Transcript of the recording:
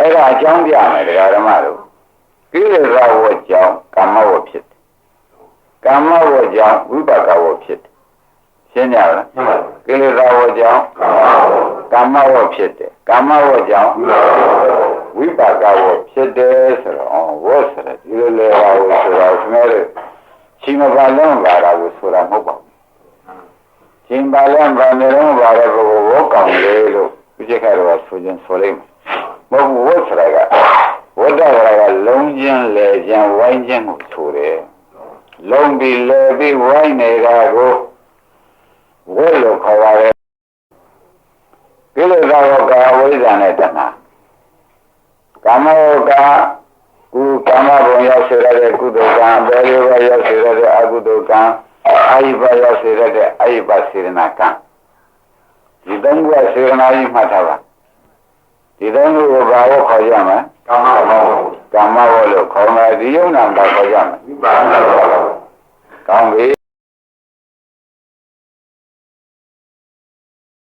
အဲ့ဒါအကြောင်းပြမယ်တရားဓမ္မတို့ကိလေသာဝတ်ကြောင့်ကာမဝတ်ဖြစ်တယ်ကာမဝတ်ကြောင့်ဝိပါကဝတ်ဖြစ်တယ်ရှင်းကြလားကိလေသာဝတ်ကြောင့်ကာမဝတ်ဖြစ်တယ်ကာမဝတ်ကြောင့်ဝိပါကဝတ်ဖြစ်တယ်ဆိုတော့အော်ဝတ်ဆိုတဲ့ဒီလိုလေပါဝတ်ဆိုတော့ခင်ဗျားတို့ချိန်မပါလုံးပါတာကိုဆိုတာမဟုတ်ပါဘူးချိန်ပါလုံးပါနေတော့ပါတဲ့ပုဂ္ဂိုလ်ဝတ်ကောင်လေလို့ဒီချက်ကတော့ဆိုခြင်းဆိုလိုက်မယ်မ ဟုတ်ဘူးဝတ်ဆိုတာကဝတ်တော်ကလုံးချင်းလေချင်းဝိုင်းချင်းကိုဆိုတယ်လုံးပြီးလေပြီးဝိုင်းနေတာကိုဝတ်လို့ခေါ်ပါတယ်ကိလေသာဝကဝိဇ္ဇာနဲ့တဏှာကာမဝကကုကာမဘုံရောက်စေရတဲ့ကုသိုလ်ကံဘယ်လိုပဲရောက်စေရတဲ့အကုသိုလ်ကံအာယိပရောက်စေရတဲ့အာယိပစေရနာကံဒီသုံးခုကစေရနာကြီးမှတ်ထားပါ ဒီသုံးခုကိုဘာလို့ခေါ်ကြမလဲကာမဘောကာမဝလို့ခေါ်မယ်ဒီယုံနာတာခေါ်ကြမယ်ဝိပါဒဘောကောင်းပြီ